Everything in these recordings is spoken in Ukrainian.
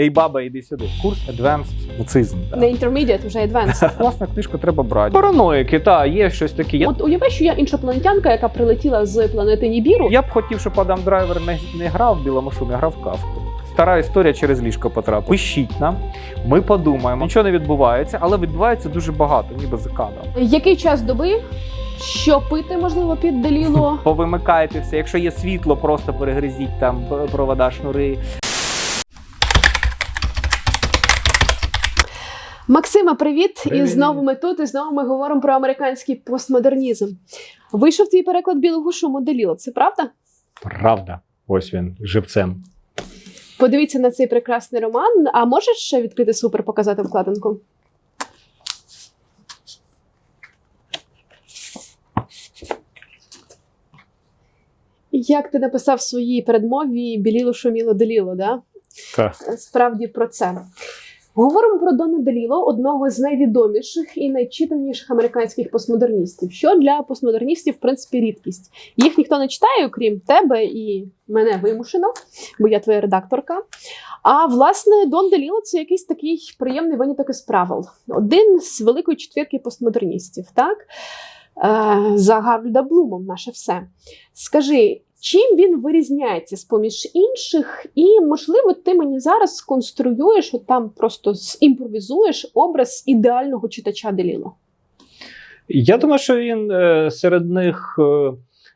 Ей, баба, іди сюди. Курс Advanced Nацизм. Не intermediate, вже advanced. Класна книжку треба брати. Параноїки, та, є щось таке. Я, От уяви, що я іншопланетянка, яка прилетіла з планети Нібіру. я б хотів, щоб Адам Драйвер не, не грав в білому шумі, а грав в кавку. Стара історія через ліжко потрапила. Пишіть нам, ми подумаємо. Нічого не відбувається, але відбувається дуже багато, ніби за кадром. Який час доби? Що пити можливо під деліло? Повимикайте все. Якщо є світло, просто перегризіть там провода, шнури. Максима, привіт! І знову ми тут, і знову ми говоримо про американський постмодернізм. Вийшов твій переклад білого шуму деліло. Це правда? Правда, ось він живцем. Подивіться на цей прекрасний роман. А можеш ще відкрити супер, показати вкладинку? Як ти написав в своїй передмові біліло шуміло деліло, да? Так. Справді про це. Говоримо про Дона Деліло, одного з найвідоміших і найчитаніших американських постмодерністів, що для постмодерністів, в принципі, рідкість. Їх ніхто не читає, окрім тебе і мене вимушено, бо я твоя редакторка. А власне, Дон Деліло це якийсь такий приємний виняток із правил. Один з великої четвірки постмодерністів, так? Е, за Гарольда Блумом, наше все. Скажи, чим він вирізняється з поміж інших, і можливо, ти мені зараз сконструюєш, от там просто імпровізуєш образ ідеального читача Деліло. Я думаю, що він е, серед них е,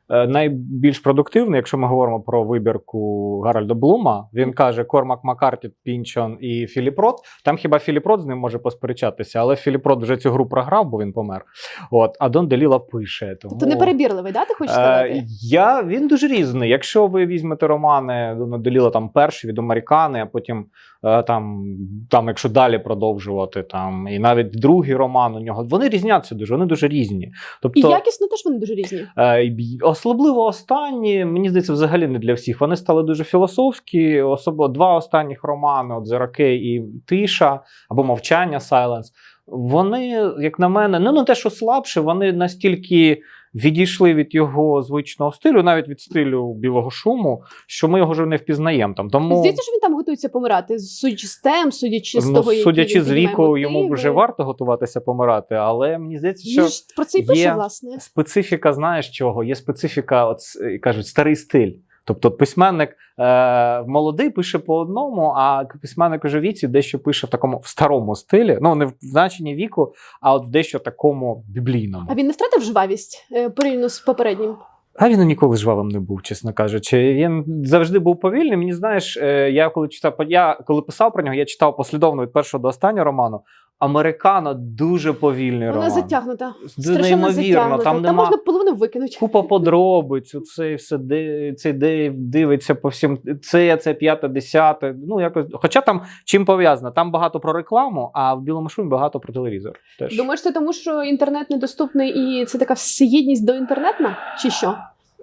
найбільш продуктивний, якщо ми говоримо про вибірку Гарольда Блума. Він каже: Кормак Маккарті, Пінчон і Філіп Рот. Там хіба Філіп Рот з ним може посперечатися, але Філіп Рот вже цю гру програв, бо він помер. От, а Дон Деліла пише. Тому... Тобто неперебірливий, да, ти хочеш Е, сказати? я, він дуже різний. Якщо ви візьмете романи Дона Деліла там перші від Американи, а потім е, там, там, якщо далі продовжувати, там і навіть другий роман у нього, вони різняться дуже, вони дуже різні. Тобто, І якісно теж вони дуже різні. Е, Особливо останні, мені здається, взагалі не для всіх. Вони стали дуже філософські. Особливо два останніх романи: от Зираки і Тиша або Мовчання Silence. Вони, як на мене, ну не те, що слабше, вони настільки відійшли від його звичного стилю, навіть від стилю білого шуму, що ми його вже не впізнаємо. Там тому Здається, що він там готується помирати, судячи з тем, судячи з ну, того, судячи з віку, йому вже варто готуватися помирати, але мені здається, що про це і пише, власне. специфіка, знаєш чого? Є специфіка, от кажуть, старий стиль. Тобто, письменник е, молодий пише по одному, а письменник уже віці дещо пише в такому в старому стилі. Ну не в значенні віку, а от в дещо такому біблійному. А він не втратив жвавість е, порівняно з попереднім. А він ніколи жвавим не був, чесно кажучи. Він завжди був повільним. Мені знаєш, е, я коли читав, я коли писав про нього, я читав послідовно від першого до останнього роману. Американо дуже повільний Вона роман. затягнута. Це неймовірно. затягнута. Там Там можна половину викинути. купа подробиць. Оце все де цей Дейв дивиться по всім. Це, це п'яте, десяте. Ну якось. Хоча там чим пов'язано? Там багато про рекламу, а в білому шумі багато про телевізор. Теж Думаєш, це тому, що інтернет недоступний і це така всеєдність до інтернету? Чи що?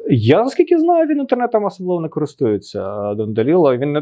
Я наскільки знаю, він інтернетом особливо не користується. е, Дон Деліло. Він не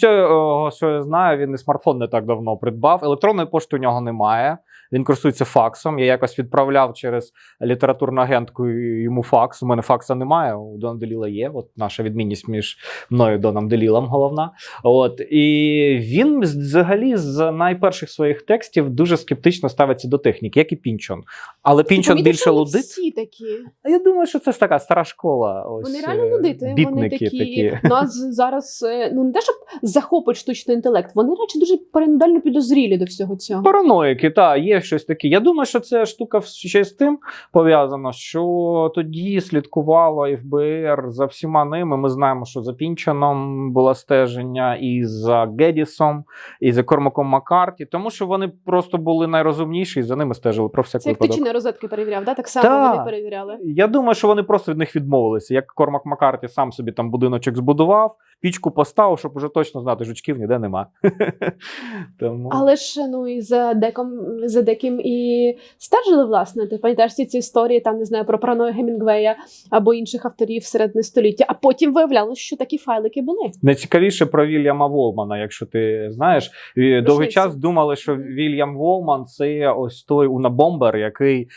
цього, що я знаю, він і смартфон не так давно придбав. Електронної пошти у нього немає. Він користується факсом. Я якось відправляв через літературну агентку йому факс. У мене факса немає. У Дона Деліла є. От наша відмінність між мною і Доном Делілом головна. От і він взагалі з найперших своїх текстів дуже скептично ставиться до техніки, як і Пінчон. Але Пінчон помітив, більше лудить. всі такі. А Я думаю, що це така стара школа. Ось, Вони реально е, нудити. Вони бітники такі, нас зараз е, ну не те, щоб захопить штучний інтелект. Вони радше дуже параноїдально підозрілі до всього цього. Параноїки, та є щось таке. Я думаю, що це штука ще з тим пов'язана, що тоді слідкувало ФБР за всіма ними. Ми знаємо, що за Пінчаном було стеження, і за Гедісом, і за Кормаком Маккарті, тому що вони просто були найрозумніші і за ними стежили про всяк Це як випадок. чи розетки перевіряв, да? так само Та. вони перевіряли. Я думаю, що вони просто від них відмовилися. Як Кормак Маккарті сам собі там будиночок збудував, пічку поставив, щоб уже точно знати, жучків ніде нема. Тому... Але ж ну і за деком за деким і стежили, власне. Ти пам'ятаєш ці історії, там не знаю про параною Гемінгвея або інших авторів середньої століття. А потім виявлялося, що такі файлики були. Найцікавіше про Вільяма Волмана, якщо ти знаєш, І довгий час думали, що Вільям Волман це ось той унабомбер, який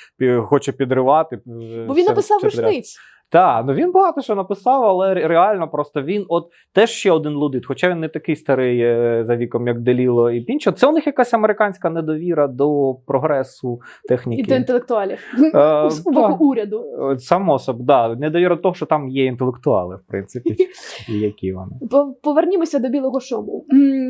хоче підривати. Бо він написав рушниць. Так, ну він багато що написав, але реально просто він от теж ще один лудит. Хоча він не такий старий е, за віком, як Деліло і Пінчо. Це у них якась американська недовіра до прогресу техніки. І до інтелектуалів Е, боку уряду. От Само собі, да. Недовіра того, що там є інтелектуали, в принципі, і які вони. По- Повернімося до білого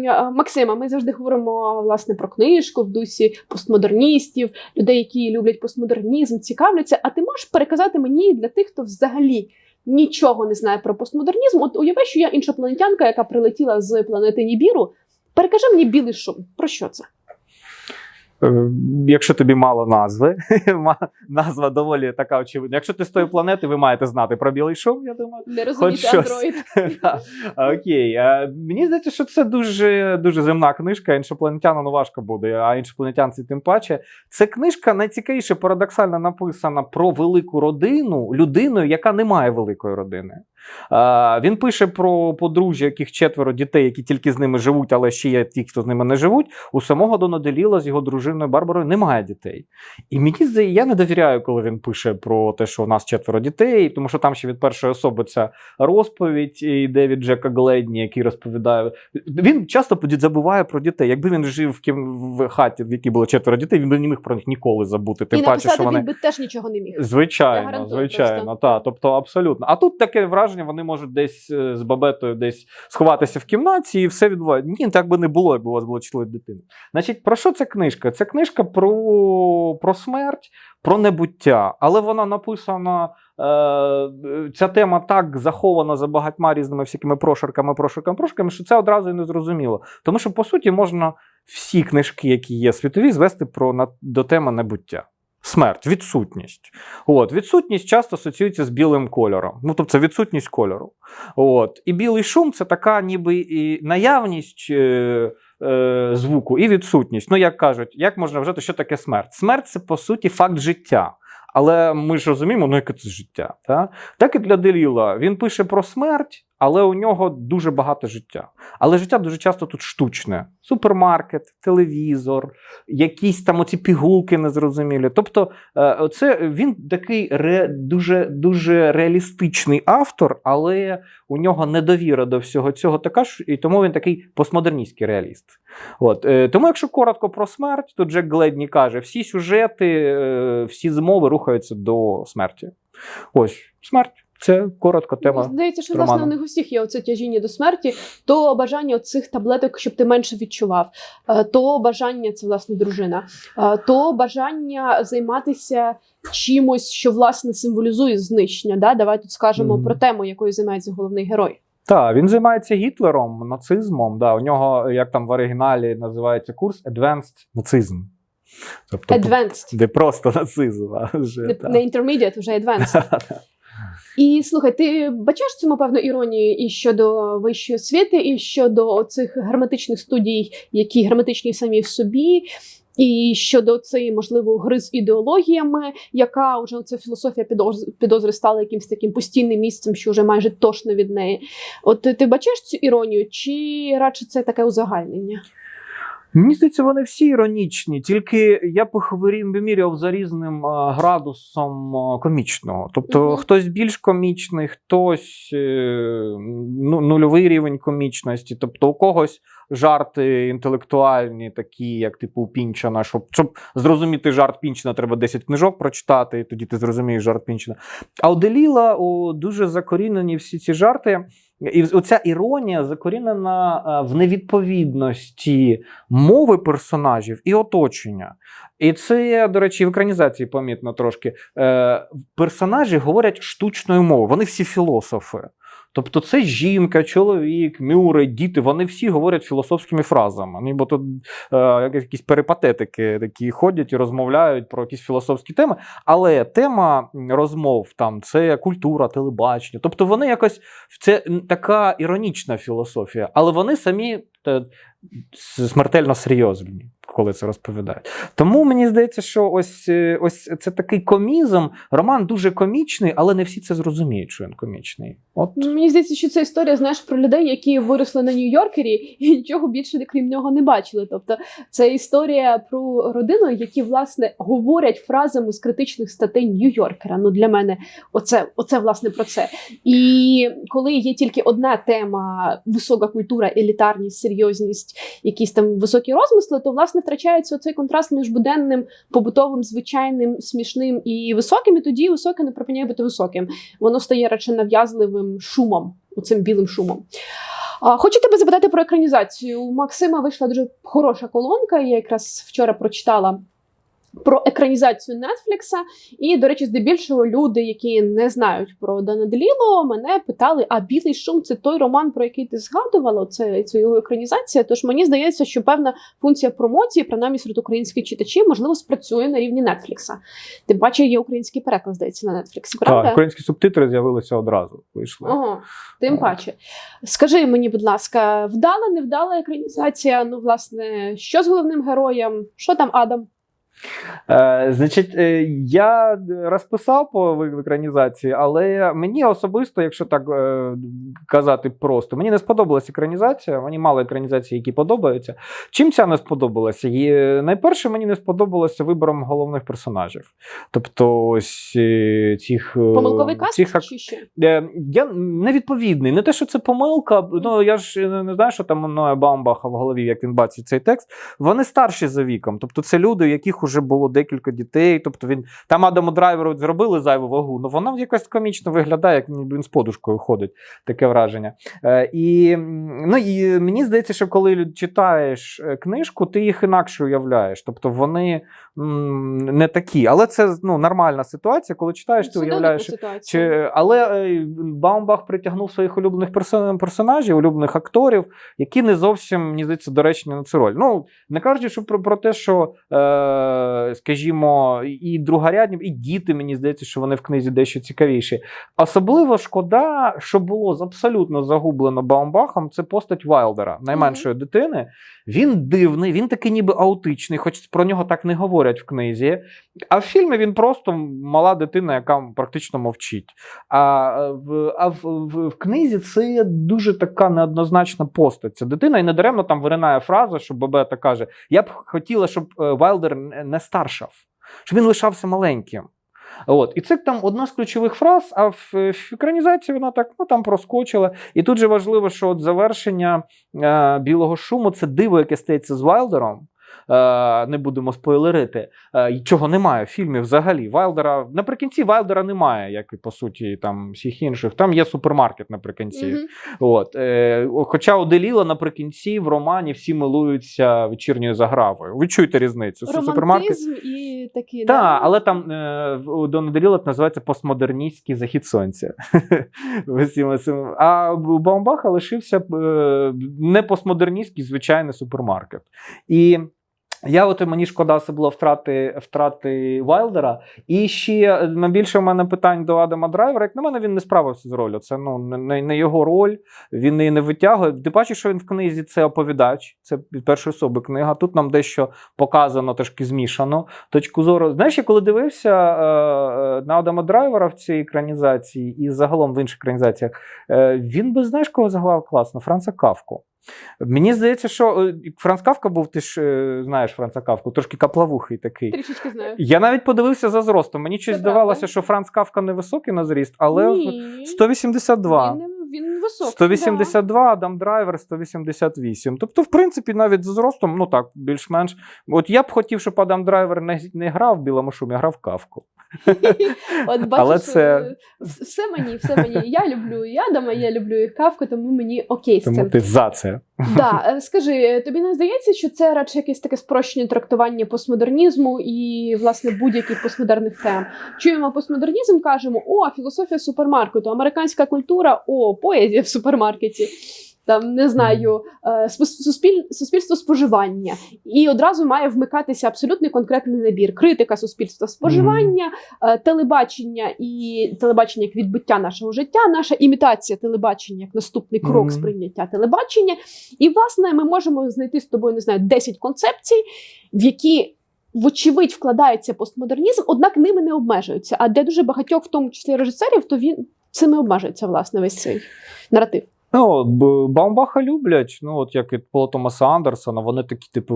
а, Максима, ми завжди говоримо власне про книжку в дусі постмодерністів, людей, які люблять постмодернізм, цікавляться. А ти можеш переказати мені для тих, хто взагалі нічого не знає про постмодернізм? От уяви, що я іншопланетянка, яка прилетіла з планети Нібіру. Перекажи мені білий шум. Про що це? Е, Якщо тобі мало назви, назва доволі така очевидна. Якщо ти з тої планети, ви маєте знати про білий шум, я думаю. Не розумієш щось. андроїд. Окей. Е, Мені здається, що це дуже, дуже земна книжка. Іншопланетянину важко буде, а іншопланетянці тим паче. Це книжка найцікавіше парадоксально написана про велику родину, людиною, яка не має великої родини. Він пише про подружжя, яких четверо дітей, які тільки з ними живуть, але ще є ті, хто з ними не живуть. У самого Дона Деліла з його дружиною Барбарою немає дітей. І мені здається, я не довіряю, коли він пише про те, що у нас четверо дітей, тому що там ще від першої особи ця розповідь йде від Джека Гледні, який розповідає. Він часто забуває про дітей. Якби він жив в, кім... в хаті, в якій було четверо дітей, він би не міг про них ніколи забути. Тим І паче, написати що вони він би теж нічого не міг. Звичайно, звичайно, та, тобто абсолютно. А тут таке враження, вони можуть десь е, з бабетою десь сховатися в кімнаті і все відбувається. Ні, так би не було, якби у вас було чотири дитини. Значить, про що ця книжка? Це книжка про, про смерть, про небуття, але вона написана. Е, ця тема так захована за багатьма різними всякими прошарками, прошарками, прошарками, що це одразу і не зрозуміло. Тому що, по суті, можна всі книжки, які є світові, звести про, на, до теми небуття. Смерть, відсутність. От, відсутність часто асоціюється з білим кольором. Ну, тобто, відсутність кольору. От. І білий шум це така ніби і наявність е, е, звуку, і відсутність. Ну, як кажуть, як можна вважати, що таке смерть? Смерть це по суті факт життя. Але ми ж розуміємо, ну яке це життя. Та? Так і для Деліла. Він пише про смерть, але у нього дуже багато життя. Але життя дуже часто тут штучне: супермаркет, телевізор, якісь там оці пігулки незрозумілі. Тобто, е, це він такий ре, дуже, дуже реалістичний автор, але у нього недовіра до всього цього така ж, і тому він такий постмодерністський реаліст. От, е, тому, якщо коротко про смерть, то Джек Гледні каже: всі сюжети, е, всі змови рухаються до смерті. Ось смерть. Це коротко тема. Здається, що роману. власне у них усіх є оце тяжіння до смерті, то бажання цих таблеток, щоб ти менше відчував, е, то бажання це власне дружина, е, то бажання займатися чимось, що власне символізує знищення. Да? Давай тут скажемо Мгм. про тему, якою займається головний герой. Так, він займається Гітлером, нацизмом. Да, у нього, як там в оригіналі називається курс Advanced нацизм. Тобто, Advanced. де просто нацизм. А вже, Не, не intermediate, вже advanced. І слухай, ти бачиш цьому певну іронію і щодо вищої освіти, і щодо цих граматичних студій, які граматичні самі в собі, і щодо цієї, можливо, гри з ідеологіями, яка вже ця філософія підоз- підозри стала якимось таким постійним місцем, що вже майже тошно від неї. От ти бачиш цю іронію, чи радше це таке узагальнення? Мені здається, вони всі іронічні, тільки я вимірював за різним е, градусом е, комічного. Тобто Мгм. хтось більш комічний, хтось е, ну, нульовий рівень комічності. Тобто у когось жарти інтелектуальні, такі, як типу Пінчана. Щоб, щоб зрозуміти жарт Пінчана, треба 10 книжок прочитати, і тоді ти зрозумієш жарт Пінчана. А у Деліла у, дуже закорінені всі ці жарти. І оця іронія закорінена е, в невідповідності мови персонажів і оточення. І це, до речі, в екранізації помітно трошки. Е, персонажі говорять штучною мовою, вони всі філософи. Тобто це жінка, чоловік, мюри, діти, вони всі говорять філософськими фразами. Нібито е, як- якісь перипатетики такі ходять і розмовляють про якісь філософські теми. Але тема розмов там це культура, телебачення. Тобто вони якось це така іронічна філософія, але вони самі е, смертельно серйозні. Коли це розповідають. Тому мені здається, що ось, е, ось це такий комізм. Роман дуже комічний, але не всі це зрозуміють, що він комічний. От Ну, Мені здається, що це історія, знаєш, про людей, які виросли на Нью-Йоркері і нічого більше крім нього не бачили. Тобто, це історія про родину, які власне говорять фразами з критичних статей Нью-Йоркера. Ну для мене, оце, оце власне про це. І коли є тільки одна тема висока культура, елітарність, серйозність, якісь там високі розмисли, то власне втрачається цей контраст між буденним, побутовим, звичайним, смішним і високим. І тоді високе не припиняє бути високим. Воно стає радше нав'язливим шумом, оцим білим шумом. Хочу тебе запитати про екранізацію. У Максима вийшла дуже хороша колонка. Я якраз вчора прочитала про екранізацію Нетфлікса. І, до речі, здебільшого люди, які не знають про Дана Деліло, мене питали: а білий шум це той роман, про який ти згадувала? Це, це його екранізація. Тож мені здається, що певна функція промоції, принаймні серед українських читачів, можливо, спрацює на рівні Нетфлікса. Тим паче є український переклад, здається, на Нетфліксі. Правда? українські субтитри з'явилися одразу. Вийшли. Ага, тим паче. Скажи мені, будь ласка, вдала, невдала екранізація? Ну, власне, що з головним героєм? Що там Адам? Е, значить, е, я розписав по екранізації, але мені особисто, якщо так е, казати просто, мені не сподобалася екранізація. Мені мало екранізацій, які подобаються. Чим ця не сподобалася? Є- найперше, мені не сподобалося вибором головних персонажів. Тобто, ось е, цих, е, Помилковий каст цих чи ще? Е, Я невідповідний. Не те, що це помилка. Ну я ж е, не знаю, що там у Ноя Баумбаха в голові, як він бачить цей текст. Вони старші за віком. Тобто, це люди, у вже було декілька дітей. Тобто він там Адаму драйверу зробили зайву вагу. Ну вона якось комічно виглядає, як він з подушкою ходить. Таке враження. Е, і, ну, і мені здається, що коли читаєш е, книжку, ти їх інакше уявляєш. Тобто вони м, не такі. Але це ну, нормальна ситуація. Коли читаєш, ти уявляєш. Чи, але е, Баумбах притягнув своїх улюблених персонажів, улюблених акторів, які не зовсім, мені здається, доречні на цю роль. Ну, не кажучи що про, про те, що, е, скажімо, і другарядні, і діти, мені здається, що вони в книзі дещо цікавіші. Особливо шкода, що було абсолютно загублено Баумбахом, це постать Вайлдера, найменшої дитини. Він дивний, він такий ніби аутичний, хоч про нього так не говорять в книзі. А в фільмі він просто мала дитина, яка практично мовчить. А е, в, а в, в, в книзі це дуже така неоднозначна постать. Ця дитина, і недаремно там виринає фраза, що Бебета каже: Я б хотіла, щоб е, Вайлдер не старшав, щоб він лишався маленьким. От, і це там одна з ключових фраз, а в, в екранізації вона так ну, там проскочила. І тут же важливо, що от завершення е, білого шуму це диво, яке стається з Вайлдером. Е, не будемо спойлерити, е, чого немає в фільмі взагалі. Вайлдера наприкінці Вайлдера немає, як і по суті там всіх інших. Там є супермаркет наприкінці. Мгм. От, е, хоча у Деліла наприкінці в романі всі милуються вечірньою загравою. Ви чуєте різницю? Це супермаркет. І такі. Так, але там е, у Дона Деліла це називається постмодерністський захід сонця. А у Баумбаха лишився не постмодерністський, звичайний супермаркет. І я от мені шкода особливо втрати, втрати Вайлдера. І ще найбільше в мене питань до Адама Драйвера. Як на мене, він не справився з ролью. Це ну, не, не його роль, він її не витягує. Ти бачиш, що він в книзі це оповідач, це першої особи книга. Тут нам дещо показано трошки змішано точку зору. Знаєш, я коли дивився е, е, на Адама Драйвера в цій екранізації і загалом в інших екранізаціях, е, він би знаєш, кого заглав класно? Франца Кавку. Мені здається, що е, Франц Кавка був, ти ж е, знаєш Франца Кавку, трошки каплавухий такий. Трішечки знаю. Я навіть подивився за зростом. Мені щось здавалося, що Франц Кавка не високий на зріст, але Ні. 182. Він, він високий. 182, Адам Драйвер 188. Тобто, в принципі, навіть з зростом, ну так, більш-менш. От я б хотів, щоб Адам Драйвер не, не грав в білому шумі, а грав в кавку. От бачиш, Але це- е, все мені, все мені. Я люблю і Адама, я люблю і Кавку, тому мені окей з Тому цим. ти за це. Да, е, скажи, тобі не здається, що це радше якесь таке спрощення трактування постмодернізму і власне будь-яких постмодерних тем? Чуємо постмодернізм, кажемо: о, філософія супермаркету, американська культура, о, поезія в супермаркеті. Там не знаю, е, суспіль, суспільство споживання, і одразу має вмикатися абсолютний конкретний набір: критика суспільства споживання, е, телебачення і телебачення як відбиття нашого життя, наша імітація телебачення як наступний крок сприйняття телебачення. І власне ми можемо знайти з тобою не знаю 10 концепцій, в які. Вочевидь, вкладається постмодернізм, однак ними не обмежуються. А де дуже багатьох, в тому числі режисерів, то він цими обмежується, власне, весь цей наратив. Ну, Баумбаха люблять, ну от як і Пола Томаса Андерсона, вони такі, типу,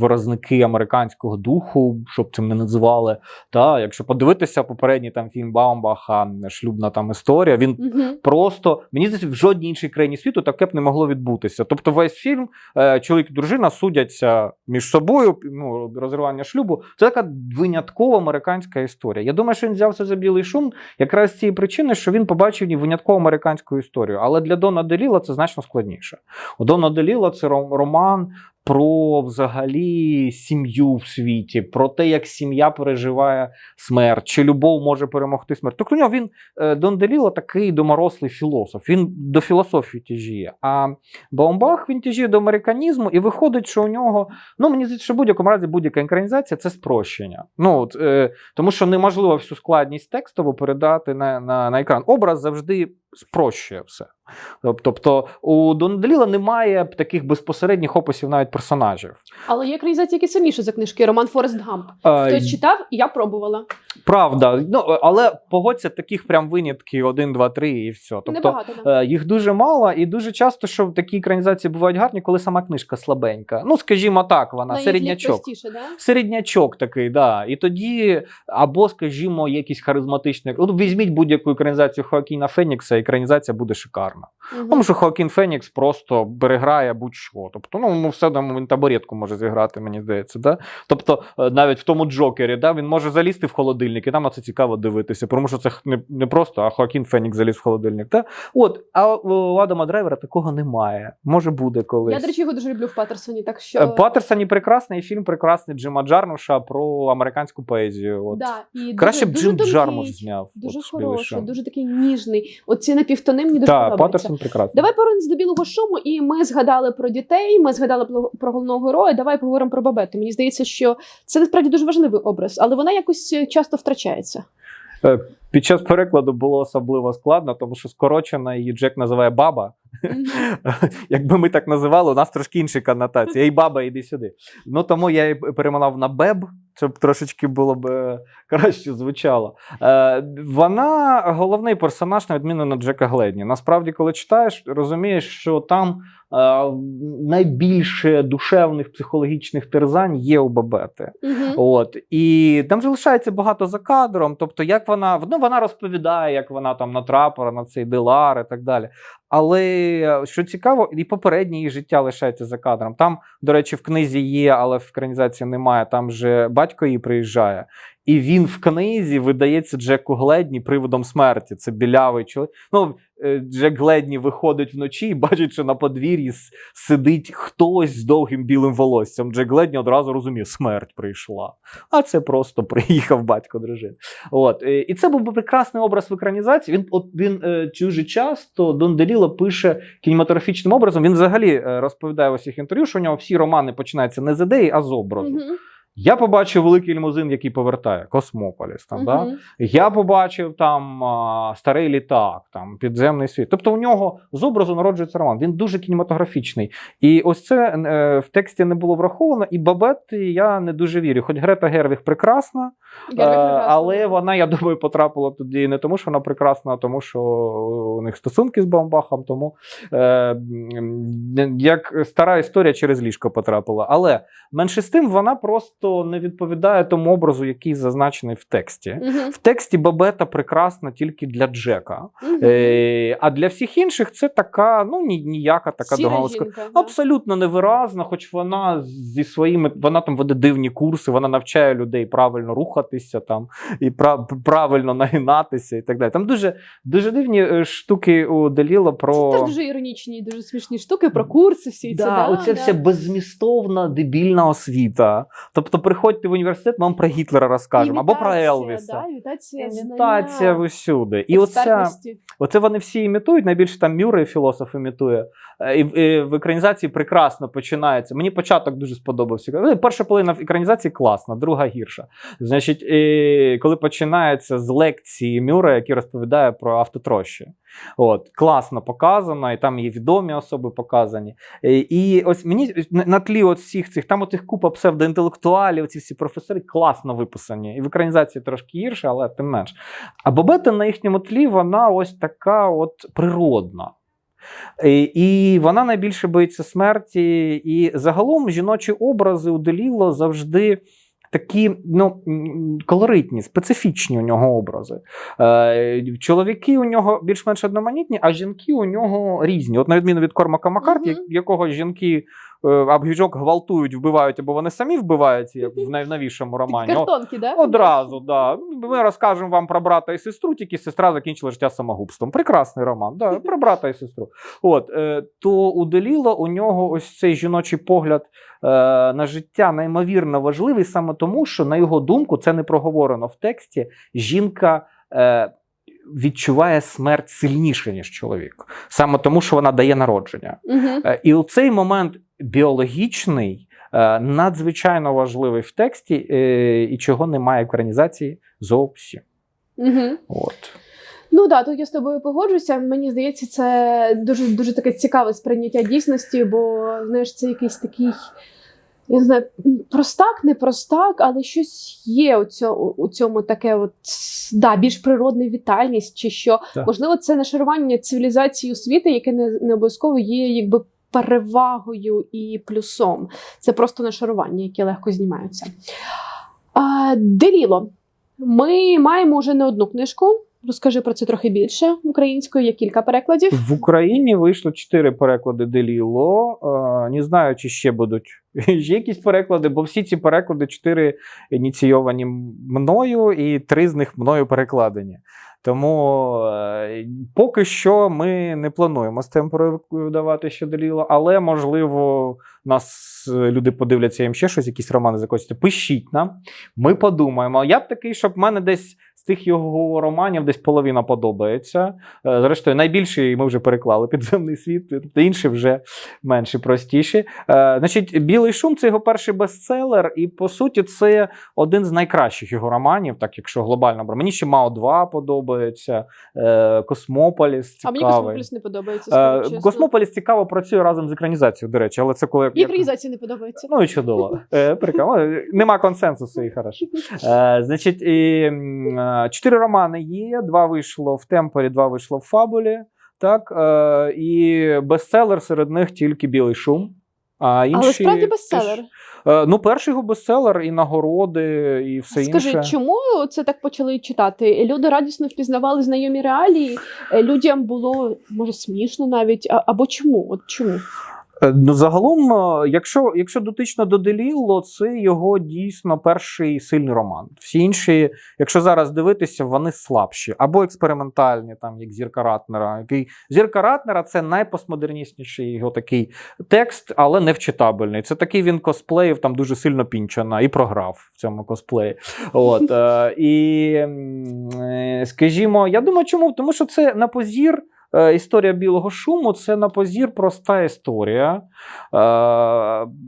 виразники американського духу, щоб цим не називали. Та, якщо подивитися попередній там фільм Баумбаха, шлюбна там історія, він Угу. просто мені здається, в жодній іншій країні світу таке б не могло відбутися. Тобто, весь фільм е, чоловік і дружина судяться між собою, ну, розривання шлюбу. Це така виняткова американська історія. Я думаю, що він взявся за білий шум якраз з цієї причини, що він побачив в ній винятково американську історію. Але для Дона Деліла це значно складніше. У Дона Деліла це ром- роман. Про взагалі сім'ю в світі, про те, як сім'я переживає смерть, чи любов може перемогти смерть. Тобто у нього він е, Дон Деліло такий доморослий філософ. Він до філософії тяжіє. А Баумбах він тяжіє до американізму, і виходить, що у нього, ну мені здається, що в будь-якому разі будь-яка інкранізація це спрощення. Ну от, е, тому що неможливо всю складність текстову передати на, на, на екран. Образ завжди спрощує все. Тобто у Дон Деліла немає таких безпосередніх описів навіть персонажів. Але є екранізації, які сильніші за книжки. Роман Форест Гамп. Е, Хтось читав, і я пробувала. Правда, ну але погодься таких прям винятків один, два, три і все. Тобто Небагато. Да. Е, Їх дуже мало, і дуже часто, що такі екранізації бувають гарні, коли сама книжка слабенька. Ну, скажімо так, вона На середнячок. простіше, да? Середнячок такий, да. І тоді, або, скажімо, якийсь харизматичний. От візьміть будь-яку екранізацію Хоакіна Фенікса, екранізація буде шикарна. Мгм. Тому що Хоакін Фенікс просто переграє будь-що. Тобто, ну, ну все там він табуретку може зіграти, мені здається. Да? Тобто, е, навіть в тому Джокері, да, він може залізти в холодильник, і там це цікаво дивитися. Тому що це не, не просто, а Хоакін Фенікс заліз в холодильник. Да? От, а у Адама Драйвера такого немає. Може буде колись. Я, до речі, його дуже люблю в Патерсоні, так Е, що. Патерсоні прекрасний фільм, прекрасний Джима Джармуша про американську поезію. От. Да, і Краще б Джим Джармуш зняв. Дуже от, хороший, шум». дуже такий ніжний. Оці напівтони мені дуже подобаються. Патерсон прекрасний. Давай повернемось до білого шуму, і ми згадали про дітей, ми згадали про- головного героя. Давай поговоримо про Бабету. Мені здається, що це насправді дуже важливий образ, але вона якось е, часто втрачається. Під час перекладу було особливо складно, тому що скорочено її Джек називає баба. Якби ми так називали, у нас трошки інші коннотації. Ей, баба, іди сюди. Ну тому я її переминав на беб, щоб трошечки було б е, краще звучало. Е, вона головний персонаж, на відміну на Джека Гледні. Насправді, коли читаєш, розумієш, що там е, найбільше душевних психологічних терзань є у Бабети. Мгм. От і там залишається багато за кадром. Тобто, як вона ну, вона розповідає, як вона там натрапила на цей дилар і так далі. Але е, що цікаво, і попереднє її життя лишається за кадром. Там, до речі, в книзі є, але в екранізації немає. Там же батько її приїжджає, і він в книзі видається Джеку Гледні приводом смерті. Це білявий чоловік. Ну, е, Джек Гледні виходить вночі і бачить, що на подвір'ї сидить хтось з довгим білим волоссям. Джек Гледні одразу розуміє, смерть прийшла. А це просто приїхав батько дружини. От е, і це був би прекрасний образ в екранізації. Він от він дуже часто Дон Деліло пише кінематографічним образом. Він взагалі е, розповідає в усіх інтерв'ю, що у нього всі романи починаються не з ідеї, а з образу. Мгм. Я побачив великий лімузин, який повертає Космополіс. Там, да? Я побачив там а, старий літак, там підземний світ. Тобто у нього з образу народжується роман. Він дуже кінематографічний. І ось це е, в тексті не було враховано. І Бабет я не дуже вірю. Хоч Грета Гервіг Е, прекрасна. Але вона, я думаю, потрапила туди не тому, що вона прекрасна, а тому, що у них стосунки з Баумбахом. Тому е, як стара історія через ліжко потрапила. Але менше з тим вона просто не відповідає тому образу, який зазначений в тексті. Мгм. В тексті Бабета прекрасна тільки для Джека. Мгм. Е, а для всіх інших це така, ну ні, ніяка така да. Абсолютно невиразна, хоч вона зі своїми вона там веде дивні курси, вона навчає людей правильно рухатися там і правильно нагинатися і так далі. Там дуже дуже дивні е, штуки у Деліла про Це теж дуже іронічні, дуже смішні штуки про курси. Всі да, це, да, оця да. вся беззмістовна дебільна освіта. Тобто приходьте в університет, вам про Гітлера розкажемо, або про Елвіса. Да, імітація, Імітація знання. І оця, оце вони всі імітують. Найбільше там Мюррей філософ імітує. Е, І, в- і в екранізації прекрасно починається. Мені початок дуже сподобався. Ну, Перша половина в екранізації класна, друга гірша. Значить, і коли починається з лекції Мюррея, який розповідає про автотрощі. От, класно показано, і там є відомі особи показані. І ось мені на тлі от всіх цих, там от їх купа псевдоінтелектуалів, ці всі професори класно виписані. І в екранізації трошки гірше, але тим менш. А Бобета на їхньому тлі вона ось така от природна. І, вона найбільше боїться смерті. І загалом жіночі образи у завжди. Такі ну, колоритні, специфічні у нього образи. Е, чоловіки у нього більш-менш одноманітні, а жінки у нього різні. От на відміну від Кормака Маккарт, mm -hmm. якого жінки абгіжок гвалтують, вбивають, або вони самі вбиваються, як в найновішому романі. Картонки, да? Одразу, да. Ми розкажемо вам про брата і сестру, тільки сестра закінчила життя самогубством. Прекрасний роман, да, про брата і сестру. От, е, то у Деліло у нього ось цей жіночий погляд е, на життя неймовірно важливий саме тому, що, на його думку, це не проговорено в тексті. Жінка. Е, Відчуває смерть сильніше, ніж чоловік, саме тому, що вона дає народження. Е, І у цей момент біологічний е, надзвичайно важливий в тексті, е, і чого немає в екранізації зовсім. Угу. От. Ну да, тут я з тобою погоджуся. Мені здається, це дуже дуже таке цікаве сприйняття дійсності, бо знаєш, це якийсь такий. Я не знаю, простак, не простак, але щось є у цьому, у цьому таке, от да, більш природна вітальність, чи що. Так. Можливо, це нашарування цивілізації у світи, яке не, не обов'язково є якби перевагою і плюсом. Це просто нашарування, яке легко знімаються. Деліло. Ми маємо вже не одну книжку. Розкажи про це трохи більше українською, є кілька перекладів. В Україні вийшло чотири переклади Деліло. Не знаю, чи ще будуть є якісь переклади, бо всі ці переклади чотири ініційовані мною, і три з них мною перекладені. Тому е, поки що ми не плануємо з темпорою видавати ще Деліло, але можливо нас е, люди подивляться їм ще щось, якісь романи захочете. Пишіть нам, ми подумаємо. Я б такий, щоб в мене десь з тих його романів десь половина подобається. Е, Зрештою, найбільший ми вже переклали підземний світ, тобто інші вже менші, простіші. Е, Значить, Білий шум це його перший бестселер, і по суті, це один з найкращих його романів, так якщо глобально брати. Мені ще Мао 2 подобається, е, Космополіс А мені. Космополіс не подобається. Космополіс цікаво працює разом з екранізацією, до речі, але це коли. І екранізація не подобається. Ну і чудово. Прикольно. Нема консенсусу і хорошо. Значить, і, чотири романи є, два вийшло в темпорі, два вийшло в фабулі. Так, е, і бестселер серед них тільки білий шум. А інші Але справді бестселер. Е, ну, перший його бестселер, і нагороди, і все Скажи, інше. чому це так почали читати? Люди радісно впізнавали знайомі реалії, е, людям було може смішно навіть. А, або чому? От чому? Е, Ну, загалом, е, якщо, якщо дотично до Деліло, це його дійсно перший сильний роман. Всі інші, якщо зараз дивитися, вони слабші або експериментальні, там як Зірка Ратнера. Який Зірка Ратнера це найпостмодерністіший його такий текст, але не вчитабельний. Це такий він косплеїв там дуже сильно пінчана і програв в цьому косплеї. От, е, і скажімо, я думаю, чому? Тому що це на позір. Е, Історія білого шуму це на позір проста історія. Е,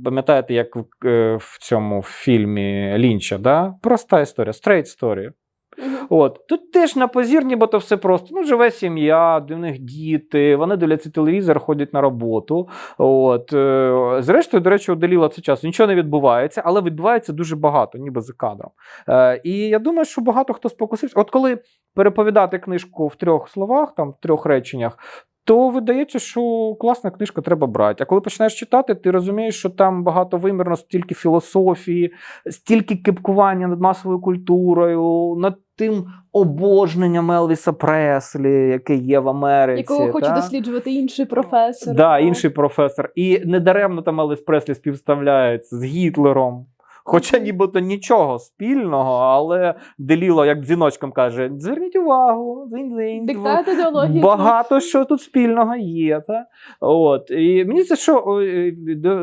Пам'ятаєте, як в, е, цьому фільмі Лінча, да? проста історія, стрейт story. Мгм. От тут теж на позір, нібито все просто. Ну, живе сім'я, до них діти, вони дивляться телевізор, ходять на роботу. От е, зрештою, до речі, у це час нічого не відбувається, але відбувається дуже багато, ніби за кадром. Е, і я думаю, що багато хто спокусився. От коли переповідати книжку в трьох словах, там в трьох реченнях. То видається, що класна книжка треба брати. А коли починаєш читати, ти розумієш, що там багато вимірно стільки філософії, стільки кипкування над масовою культурою, над тим обожненням Елвіса Преслі, яке є в Америці. Якого хоче та? досліджувати інший професор. Да, інший професор. І недаремно там Елвіс Преслі співставляється з Гітлером. Хоча нібито нічого спільного, але Деліло, як дзвіночком каже: зверніть увагу, дзинь-дзинь. Диктат ідеології. Багато що тут спільного є. Та? От. І мені здається, що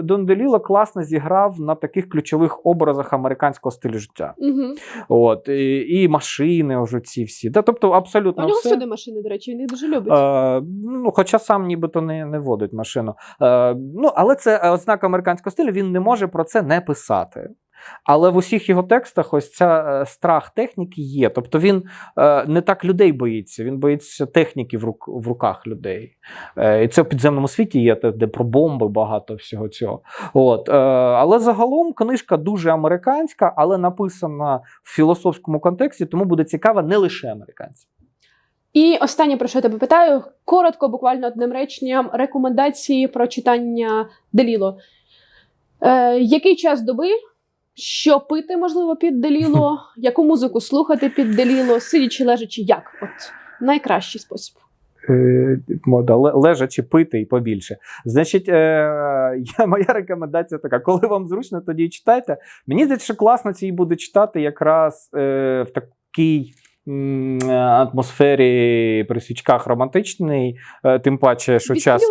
Дон Деліло класно зіграв на таких ключових образах американського стилю життя. Угу. От. І, і машини вже ці всі. Та, тобто У абсолютно нього все. всюди машини, до речі, він їх дуже любить. Е, ну, хоча сам нібито не, не водить машину. Е, ну, але це ознака американського стилю, він не може про це не писати. Але в усіх його текстах ось ця е, страх техніки є. Тобто він е, не так людей боїться, він боїться техніки в, руках людей. Е, і це в підземному світі є, де про бомби багато всього цього. От, але загалом книжка дуже американська, але написана в філософському контексті, тому буде цікава не лише американцям. І останнє, про що я тебе питаю, коротко, буквально одним реченням, рекомендації про читання Деліло. Е, який час доби? Що пити, можливо, підделіло, Яку музику слухати підделіло, Сидячи, лежачи, як? От найкращий спосіб. Е, мода ле- лежачи пити і побільше. Значить, е, я, моя рекомендація така: коли вам зручно, тоді читайте. Мені здається, що класно ці буде читати якраз е, в такій. Атмосфері при свічках романтичний, е, тим паче, що час,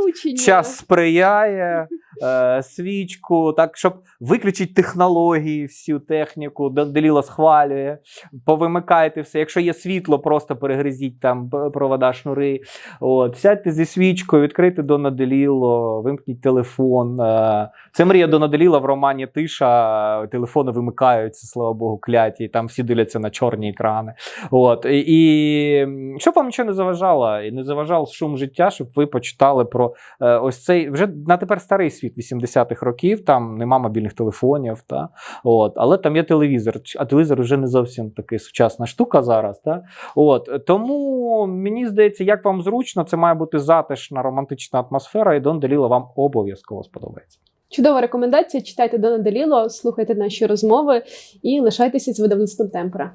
час сприяє е, свічку, так, щоб виключити технології, всю техніку, Де- Деліло схвалює, повимикайте все. Якщо є світло, просто перегризіть там провода, шнури. От, сядьте зі свічкою, відкрийте Дона Деліло, вимкніть телефон. Е, Це мрія Дона Деліла в романі Тиша. Телефони вимикаються, слава Богу, кляті. Там всі дивляться на чорні екрани. От, і, щоб вам нічого не заважало, і не заважав шум життя, щоб ви почитали про е, ось цей вже на тепер старий світ 80-х років. Там нема мобільних телефонів, та от, але там є телевізор. А телевізор вже не зовсім така сучасна штука зараз. Та от тому мені здається, як вам зручно, це має бути затишна романтична атмосфера, і Дон Деліло вам обов'язково сподобається. Чудова рекомендація. Читайте Дона Деліло, слухайте наші розмови і лишайтеся з видавництвом темпера.